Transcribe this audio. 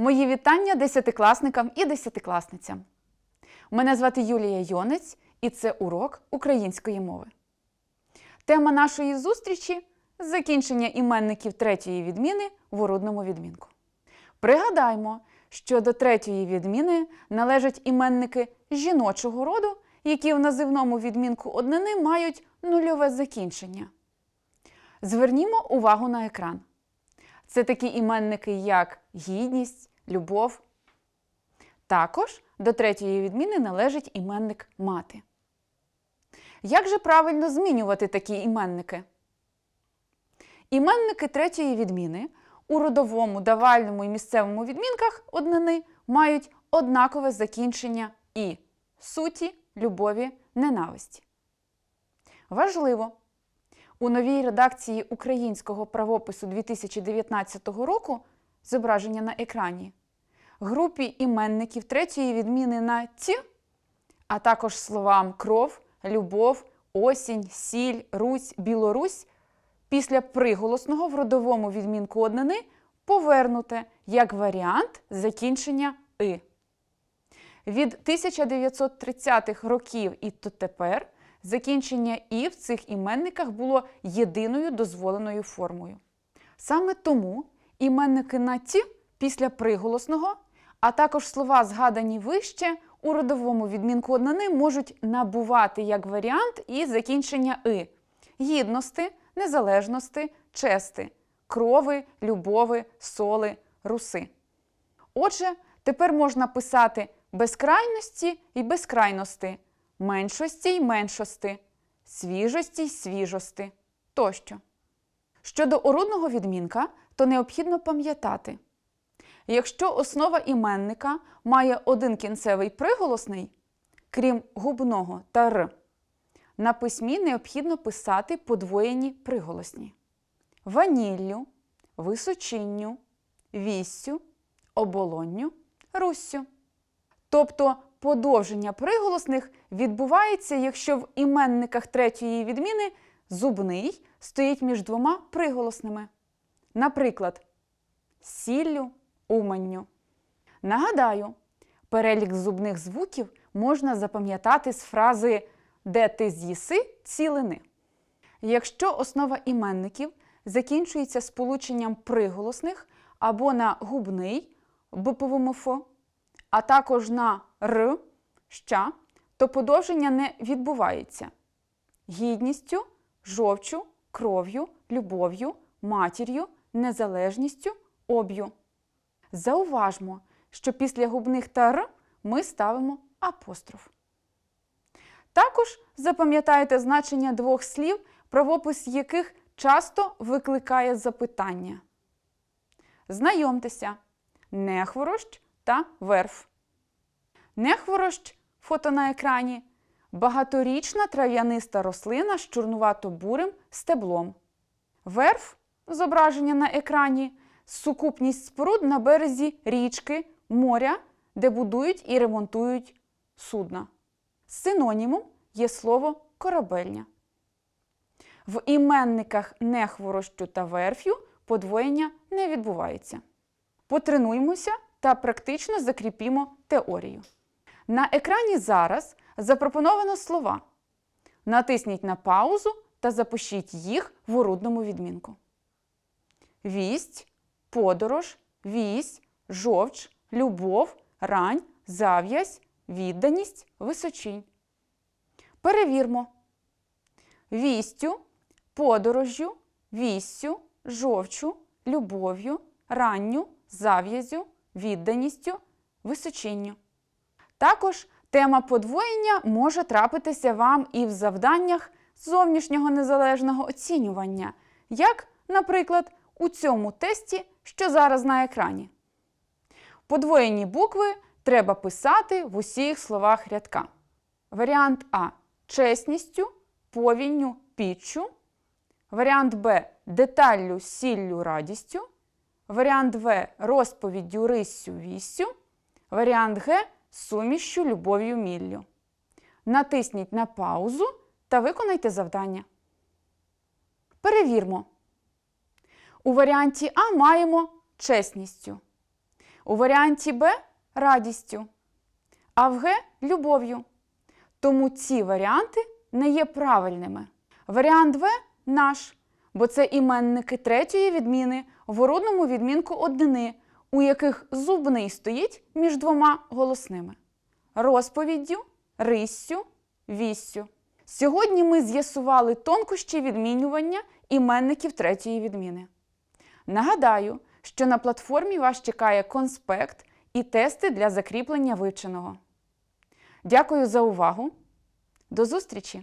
Мої вітання десятикласникам і десятикласницям. Мене звати Юлія Йонець, і це урок української мови. Тема нашої зустрічі закінчення іменників третьої відміни в уродному відмінку. Пригадаймо, що до третьої відміни належать іменники жіночого роду, які в називному відмінку однини мають нульове закінчення. Звернімо увагу на екран. Це такі іменники, як гідність, любов. Також до третьої відміни належить іменник мати. Як же правильно змінювати такі іменники? Іменники третьої відміни у родовому, давальному і місцевому відмінках однини мають однакове закінчення і суті, любові, ненависті. Важливо! У новій редакції українського правопису 2019 року зображення на екрані групі іменників третьої відміни на ті, а також словам кров, любов, осінь, сіль, русь, білорусь після приголосного в родовому відмінку однини повернуте як варіант закінчення и. Від 1930-х років і дотепер закінчення і в цих іменниках було єдиною дозволеною формою. Саме тому іменники на ті після приголосного, а також слова, згадані вище, у родовому відмінку однини можуть набувати як варіант і закінчення и гідності, незалежності, чести, крови, любови, соли, руси. Отже, тепер можна писати безкрайності і безкрайності, меншості й меншости, свіжості й свіжости тощо. Щодо орудного відмінка, то необхідно пам'ятати, якщо основа іменника має один кінцевий приголосний, крім губного та р, на письмі необхідно писати подвоєні приголосні ваніллю, височинню, віссю, оболонню, руссю. Тобто подовження приголосних відбувається, якщо в іменниках третьої відміни зубний стоїть між двома приголосними. Наприклад, сіллю, уманню. Нагадаю, перелік зубних звуків можна запам'ятати з фрази де ти з'їси цілини. Якщо основа іменників закінчується сполученням приголосних або на губний биповому «ф», а також на р, ща, то подовження не відбувається. Гідністю, жовчу, кров'ю, любов'ю, матір'ю, незалежністю, об'ю. Зауважмо, що після губних та ми ставимо апостроф. Також запам'ятайте значення двох слів, правопис яких часто викликає запитання. Знайомтеся, нехворощ та верф. Нехворощ фото на екрані багаторічна трав'яниста рослина з чорнувато-бурим стеблом. Верф зображення на екрані сукупність споруд на березі річки, моря, де будують і ремонтують судна. Синонімом є слово корабельня. В іменниках нехворощу та верф'ю подвоєння не відбувається. Потренуймося та практично закріпімо теорію. На екрані зараз запропоновано слова. Натисніть на паузу та запишіть їх в урудному відмінку. Вість, подорож, вісь, жовч, любов, рань, зав'язь, відданість, височінь. Перевірмо. Вістю, подорожжю, віссю, жовчу, любов'ю, ранню, зав'язю, відданістю, височинню. Також тема подвоєння може трапитися вам і в завданнях зовнішнього незалежного оцінювання, як, наприклад, у цьому тесті, що зараз на екрані. Подвоєні букви треба писати в усіх словах рядка. Варіант А чесністю, повінню, піччю. Варіант Б деталлю, сіллю, радістю. Варіант В розповіддю, риссю, віссю. Варіант Г сумішшю, любов'ю, міллю. Натисніть на паузу та виконайте завдання. Перевірмо. У варіанті А маємо чесністю. У варіанті Б радістю, а в Г любов'ю. Тому ці варіанти не є правильними. Варіант В наш, бо це іменники третьої відміни в орудному відмінку однини, у яких зубний стоїть між двома голосними розповіддю, риссю, віссю. Сьогодні ми з'ясували тонкощі відмінювання іменників третьої відміни. Нагадаю, що на платформі вас чекає конспект і тести для закріплення вивченого. Дякую за увагу. До зустрічі!